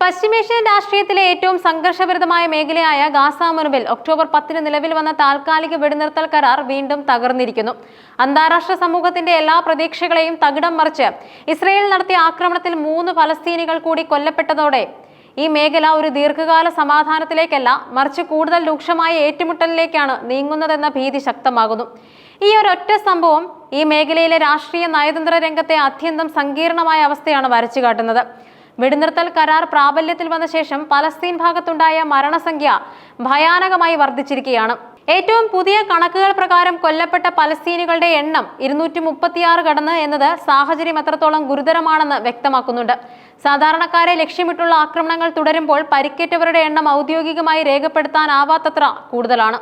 പശ്ചിമേഷ്യൻ രാഷ്ട്രീയത്തിലെ ഏറ്റവും സംഘർഷഭരിതമായ മേഖലയായ ഗാസ മുൻപിൽ ഒക്ടോബർ പത്തിന് നിലവിൽ വന്ന താൽക്കാലിക വെടിനിർത്തൽ കരാർ വീണ്ടും തകർന്നിരിക്കുന്നു. അന്താരാഷ്ട്ര സമൂഹത്തിന്റെ എല്ലാ പ്രതീക്ഷകളെയും തകിടം മറിച്ച് ഇസ്രയേൽ നടത്തിയ ആക്രമണത്തിൽ മൂന്ന് ഫലസ്തീനികൾ കൂടി കൊല്ലപ്പെട്ടതോടെ ഈ മേഖല ഒരു ദീർഘകാല സമാധാനത്തിലേക്കല്ല മറിച്ച് കൂടുതൽ രൂക്ഷമായ ഏറ്റുമുട്ടലിലേക്കാണ് നീങ്ങുന്നതെന്ന ഭീതി ശക്തമാകുന്നു. ഈ ഒരൊറ്റ സംഭവം ഈ മേഖലയിലെ രാഷ്ട്രീയ നയതന്ത്ര രംഗത്തെ അത്യന്തം സങ്കീർണമായ അവസ്ഥയാണ് വരച്ചു കാട്ടുന്നത് വെടിനിർത്തൽ കരാർ പ്രാബല്യത്തിൽ വന്ന ശേഷം പലസ്തീൻ ഭാഗത്തുണ്ടായ മരണസംഖ്യ ഭയാനകമായി വർദ്ധിച്ചിരിക്കുകയാണ്. ഏറ്റവും പുതിയ കണക്കുകൾ പ്രകാരം കൊല്ലപ്പെട്ട പലസ്തീനുകളുടെ എണ്ണം ഇരുന്നൂറ്റി മുപ്പത്തിയാറ് കടന്ന് എന്നത് സാഹചര്യം എത്രത്തോളം ഗുരുതരമാണെന്ന് വ്യക്തമാക്കുന്നുണ്ട്. സാധാരണക്കാരെ ലക്ഷ്യമിട്ടുള്ള ആക്രമണങ്ങൾ തുടരുമ്പോൾ പരിക്കേറ്റവരുടെ എണ്ണം ഔദ്യോഗികമായി രേഖപ്പെടുത്താനാവാത്തത്ര കൂടുതലാണ്.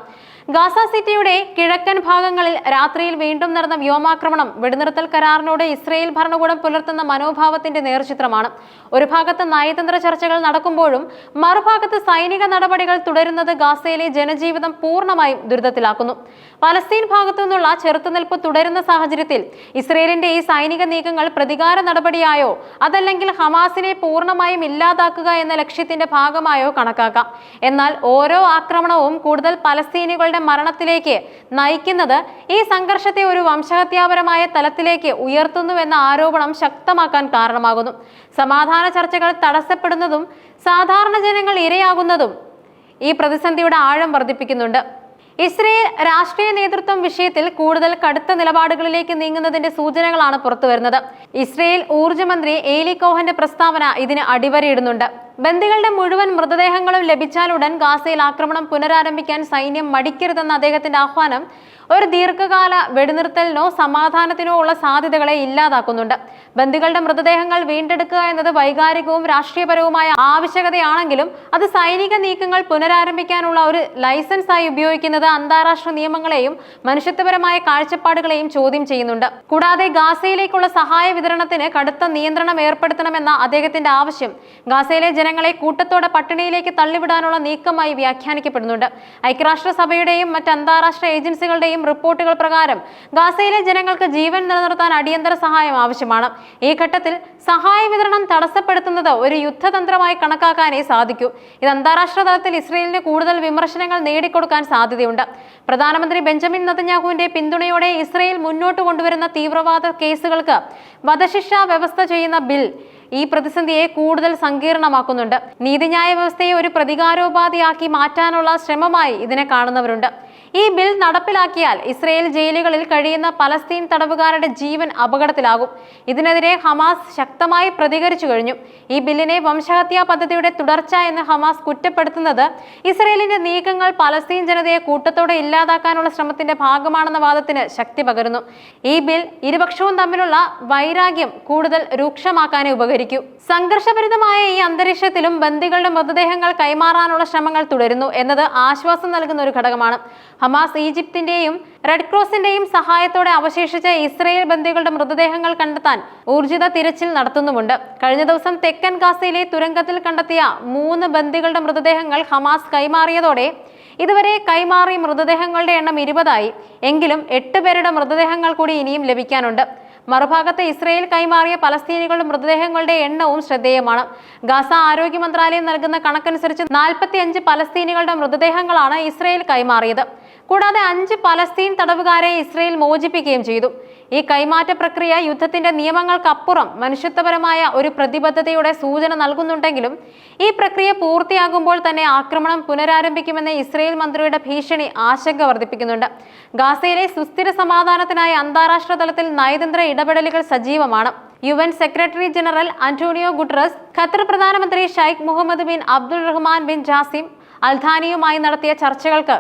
ഗാസ സിറ്റിയുടെ കിഴക്കൻ ഭാഗങ്ങളിൽ രാത്രിയിൽ വീണ്ടും നടന്ന വ്യോമാക്രമണം വെടിനിർത്തൽ കരാറിനോട് ഇസ്രയേൽ ഭരണകൂടം പുലർത്തുന്ന മനോഭാവത്തിന്റെ നേർചിത്രമാണ്. ഒരു ഭാഗത്ത് നയതന്ത്ര ചർച്ചകൾ നടക്കുമ്പോഴും മറുഭാഗത്ത് സൈനിക നടപടികൾ തുടരുന്നത് ഗാസയിലെ ജനജീവിതം പൂർണമായും ദുരിതത്തിലാക്കുന്നു. പലസ്തീൻ ഭാഗത്തു നിന്നുള്ള ചെറുത്തുനിൽപ്പ് തുടരുന്ന സാഹചര്യത്തിൽ ഇസ്രയേലിന്റെ ഈ സൈനിക നീക്കങ്ങൾ പ്രതികാര നടപടിയായോ അതല്ലെങ്കിൽ ഹമാസിനെ പൂർണമായും ഇല്ലാതാക്കുക എന്ന ലക്ഷ്യത്തിന്റെ ഭാഗമായോ കണക്കാക്കാം. എന്നാൽ ഓരോ ആക്രമണവും കൂടുതൽ പലസ്തീനികളുടെ മരണത്തിലേക്ക് നയിക്കുന്നത് ഈ സംഘർഷത്തെ ഒരു വംശഹത്യാപരമായ തലത്തിലേക്ക് ഉയർത്തുന്നുവെന്ന ആരോപണം ശക്തമാക്കാൻ കാരണമാകുന്നു. സമാധാന ചർച്ചകൾ തടസ്സപ്പെടുന്നതും സാധാരണ ജനങ്ങൾ ഇരയാകുന്നതും ഈ പ്രതിസന്ധിയുടെ ആഴം വർദ്ധിപ്പിക്കുന്നുണ്ട്. ഇസ്രയേൽ രാഷ്ട്രീയ നേതൃത്വം വിഷയത്തിൽ കൂടുതൽ കടുത്ത നിലപാടുകളിലേക്ക് നീങ്ങുന്നതിന്റെ സൂചനകളാണ് പുറത്തുവരുന്നത്. ഇസ്രയേൽ ഊർജമന്ത്രി ഏലി കോഹന്റെ പ്രസ്താവന ഇതിന് അടിവരയിടുന്നുണ്ട്. ബന്ദികളുടെ മുഴുവൻ മൃതദേഹങ്ങളും ലഭിച്ചാലുടൻ ഗാസയിൽ ആക്രമണം പുനരാരംഭിക്കാൻ സൈന്യം മടിക്കരുതെന്ന അദ്ദേഹത്തിന്റെ ആഹ്വാനം ഒരു ദീർഘകാല വെടിനിർത്തലിനോ സമാധാനത്തിനോ ഉള്ള സാധ്യതകളെ ഇല്ലാതാക്കുന്നുണ്ട്. ബന്ദികളുടെ മൃതദേഹങ്ങൾ വീണ്ടെടുക്കുക എന്നത് വൈകാരികവും രാഷ്ട്രീയപരവുമായ ആവശ്യകതയാണെങ്കിലും അത് സൈനിക നീക്കങ്ങൾ പുനരാരംഭിക്കാനുള്ള ഒരു ലൈസൻസായി ഉപയോഗിക്കുന്നത് അന്താരാഷ്ട്ര നിയമങ്ങളെയും മനുഷ്യത്വപരമായ കാഴ്ചപ്പാടുകളെയും ചോദ്യം ചെയ്യുന്നുണ്ട്. കൂടാതെ ഗാസയിലേക്കുള്ള സഹായ വിതരണത്തിന് കടുത്ത നിയന്ത്രണം ഏർപ്പെടുത്തണമെന്ന അദ്ദേഹത്തിന്റെ ആവശ്യം ഗാസയിലെ ജനങ്ങളെ കൂട്ടത്തോടെ പട്ടിണിയിലേക്ക് തള്ളിവിടാനുള്ള നീക്കമായി വ്യാഖ്യാനിക്കപ്പെടുന്നുണ്ട്. ഐക്യരാഷ്ട്രസഭയുടെയും മറ്റ് അന്താരാഷ്ട്ര ഏജൻസികളുടെയും റിപ്പോർട്ടുകൾ പ്രകാരം ഗാസയിലെ ജനങ്ങൾക്ക് ജീവൻ നിലനിർത്താൻ അടിയന്തര സഹായം ആവശ്യമാണ്. ഈ ഘട്ടത്തിൽ സഹായ വിതരണം തടസ്സപ്പെടുത്തുന്നത് ഒരു യുദ്ധതന്ത്രമായി കണക്കാക്കാനേ സാധിക്കൂ. ഇത് അന്താരാഷ്ട്ര തലത്തിൽ ഇസ്രയേലിന് കൂടുതൽ വിമർശനങ്ങൾ നേടിക്കൊടുക്കാൻ സാധ്യതയുണ്ട്. പ്രധാനമന്ത്രി ബെഞ്ചമിൻ നതന്യാഹുവിന്റെ പിന്തുണയോടെ ഇസ്രയേൽ മുന്നോട്ട് കൊണ്ടുവരുന്ന തീവ്രവാദ കേസുകൾക്ക് വധശിക്ഷ വ്യവസ്ഥ ചെയ്യുന്ന ബിൽ ഈ പ്രതിസന്ധിയെ കൂടുതൽ സങ്കീർണമാക്കുന്നുണ്ട്. നീതിന്യായ വ്യവസ്ഥയെ ഒരു പ്രതികാരോപാധിയാക്കി മാറ്റാനുള്ള ശ്രമമായി ഇതിനെ കാണുന്നവരുണ്ട്. ഈ ബിൽ നടപ്പിലാക്കിയാൽ ഇസ്രയേൽ ജയിലുകളിൽ കഴിയുന്ന പലസ്തീൻ തടവുകാരുടെ ജീവൻ അപകടത്തിലാകും. ഇതിനെതിരെ ഹമാസ് ശക്തമായി പ്രതികരിച്ചു കഴിഞ്ഞു. ഈ ബില്ലിനെ വംശഹത്യാ പദ്ധതിയുടെ തുടർച്ച എന്ന് ഹമാസ് കുറ്റപ്പെടുത്തുന്നത് ഇസ്രയേലിന്റെ നീക്കങ്ങൾ പലസ്തീൻ ജനതയെ കൂട്ടത്തോടെ ഇല്ലാതാക്കാനുള്ള ശ്രമത്തിന്റെ ഭാഗമാണെന്ന വാദത്തിന് ശക്തി പകരുന്നു. ഈ ബിൽ ഇരുപക്ഷവും തമ്മിലുള്ള വൈരാഗ്യം കൂടുതൽ രൂക്ഷമാക്കാനേ ഉപകരിക്കൂ. സംഘർഷഭരിതമായ ഈ അന്തരീക്ഷത്തിലും ബന്ദികളുടെ മൃതദേഹങ്ങൾ കൈമാറാനുള്ള ശ്രമങ്ങൾ തുടരുന്നു എന്നത് ആശ്വാസം നൽകുന്ന ഒരു ഘടകമാണ്. ഹമാസ് ഈജിപ്തിന്റെയും റെഡ് ക്രോസിന്റെയും സഹായത്തോടെ അവശേഷിച്ച ഇസ്രയേൽ ബന്ധികളുടെ മൃതദേഹങ്ങൾ കണ്ടെത്താൻ ഊർജിത തിരച്ചിൽ നടത്തുന്നുമുണ്ട്. കഴിഞ്ഞ ദിവസം തെക്കൻ ഗാസയിലെ തുരങ്കത്തിൽ കണ്ടെത്തിയ മൂന്ന് ബന്ദികളുടെ മൃതദേഹങ്ങൾ ഹമാസ് കൈമാറിയതോടെ ഇതുവരെ കൈമാറിയ മൃതദേഹങ്ങളുടെ എണ്ണം ഇരുപതായി. എങ്കിലും എട്ട് പേരുടെ മൃതദേഹങ്ങൾ കൂടി ഇനിയും ലഭിക്കാനുണ്ട്. മറുഭാഗത്ത് ഇസ്രയേൽ കൈമാറിയ പലസ്തീനികളുടെ മൃതദേഹങ്ങളുടെ എണ്ണവും ശ്രദ്ധേയമാണ്. ഗാസ ആരോഗ്യ മന്ത്രാലയം നൽകുന്ന കണക്കനുസരിച്ച് നാൽപ്പത്തി അഞ്ച് പലസ്തീനികളുടെ മൃതദേഹങ്ങളാണ് ഇസ്രയേൽ കൈമാറിയത്. കൂടാതെ അഞ്ച് പലസ്തീൻ തടവുകാരെ ഇസ്രയേൽ മോചിപ്പിക്കുകയും ചെയ്തു. ഈ കൈമാറ്റ പ്രക്രിയ യുദ്ധത്തിന്റെ നിയമങ്ങൾക്കപ്പുറം മനുഷ്യത്വപരമായ ഒരു പ്രതിബദ്ധതയുടെ സൂചന നൽകുന്നുണ്ടെങ്കിലും ഈ പ്രക്രിയ പൂർത്തിയാകുമ്പോൾ തന്നെ ആക്രമണം പുനരാരംഭിക്കുമെന്ന ഇസ്രയേൽ മന്ത്രിയുടെ ഭീഷണി ആശങ്ക വർദ്ധിപ്പിക്കുന്നുണ്ട്. ഗാസയിലെ സുസ്ഥിര സമാധാനത്തിനായി അന്താരാഷ്ട്ര തലത്തിൽ നയതന്ത്ര ഇടപെടലുകൾ സജീവമാണ്. U N secretary general Antonio Guterres Qatar പ്രധാനമന്ത്രി Sheikh Mohammed bin Abdul Rahman bin Jassim അൽധാനിയുമായി നടത്തിയ ചർച്ചകൾക്ക്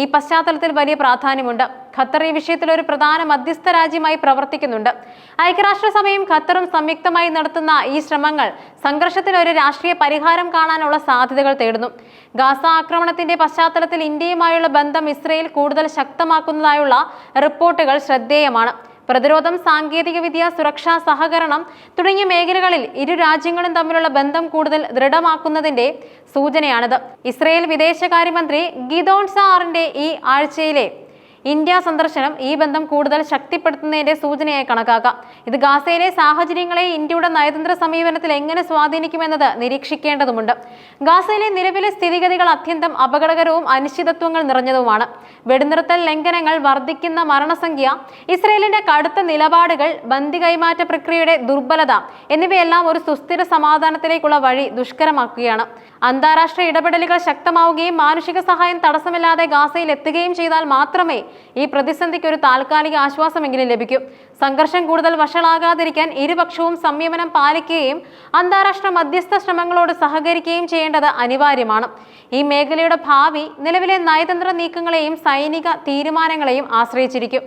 ഈ പശ്ചാത്തലത്തിൽ വലിയ പ്രാധാന്യമുണ്ട്. ഖത്തർ ഈ വിഷയത്തിൽ ഒരു പ്രധാന മധ്യസ്ഥ രാജ്യമായി പ്രവർത്തിക്കുന്നുണ്ട്. ഐക്യരാഷ്ട്രസഭയും ഖത്തറും സംയുക്തമായി നടത്തുന്ന ഈ ശ്രമങ്ങൾ സംഘർഷത്തിന് ഒരു രാഷ്ട്രീയ പരിഹാരം കാണാനുള്ള സാധ്യതകൾ തേടുന്നു. ഗാസ ആക്രമണത്തിന്റെ പശ്ചാത്തലത്തിൽ ഇന്ത്യയുമായുള്ള ബന്ധം ഇസ്രയേൽ കൂടുതൽ ശക്തമാക്കുന്നതായുള്ള റിപ്പോർട്ടുകൾ ശ്രദ്ധേയമാണ്. പ്രതിരോധം സാങ്കേതികവിദ്യ സുരക്ഷാ സഹകരണം തുടങ്ങിയ മേഖലകളിൽ ഇരു രാജ്യങ്ങളും തമ്മിലുള്ള ബന്ധം കൂടുതൽ ദൃഢമാക്കുന്നതിന്റെ സൂചനയാണിത്. ഇസ്രയേൽ വിദേശകാര്യമന്ത്രി ഗിദോൺ സാറിന്റെ ഈ ആഴ്ചയിലെ ഇന്ത്യ സന്ദർശനം ഈ ബന്ധം കൂടുതൽ ശക്തിപ്പെടുത്തുന്നതിന്റെ സൂചനയായി കണക്കാക്കാം. ഇത് ഗാസയിലെ സാഹചര്യങ്ങളെ ഇന്ത്യയുടെ നയതന്ത്ര സമീപനത്തിൽ എങ്ങനെ സ്വാധീനിക്കുമെന്നത് നിരീക്ഷിക്കേണ്ടതുണ്ട് ഗാസയിലെ നിലവിലെ സ്ഥിതിഗതികൾ അത്യന്തം അപകടകരവും അനിശ്ചിതത്വങ്ങൾ നിറഞ്ഞതുമാണ്. വെടിനിർത്തൽ ലംഘനങ്ങൾ വർദ്ധിക്കുന്ന മരണസംഖ്യ ഇസ്രയേലിന്റെ കടുത്ത നിലപാടുകൾ ബന്ദി കൈമാറ്റ പ്രക്രിയയുടെ ദുർബലത എന്നിവയെല്ലാം ഒരു സുസ്ഥിര സമാധാനത്തിലേക്കുള്ള വഴി ദുഷ്കരമാക്കുകയാണ്. അന്താരാഷ്ട്ര ഇടപെടലുകൾ ശക്തമാവുകയും മാനുഷിക സഹായം തടസ്സമില്ലാതെ ഗാസയിൽ എത്തുകയും ചെയ്താൽ മാത്രമേ ഈ പ്രതിസന്ധിക്ക് ഒരു താൽക്കാലിക ആശ്വാസമെങ്കിലും ലഭിക്കൂ. സംഘർഷം കൂടുതൽ വഷളാകാതിരിക്കാൻ ഇരുപക്ഷവും സംയമനം പാലിക്കുകയും അന്താരാഷ്ട്ര മധ്യസ്ഥ ശ്രമങ്ങളോട് സഹകരിക്കുകയും ചെയ്യേണ്ടത് അനിവാര്യമാണ്. ഈ മേഖലയുടെ ഭാവി നിലവിലെ നയതന്ത്ര നീക്കങ്ങളെയും സൈനിക തീരുമാനങ്ങളെയും ആശ്രയിച്ചിരിക്കും.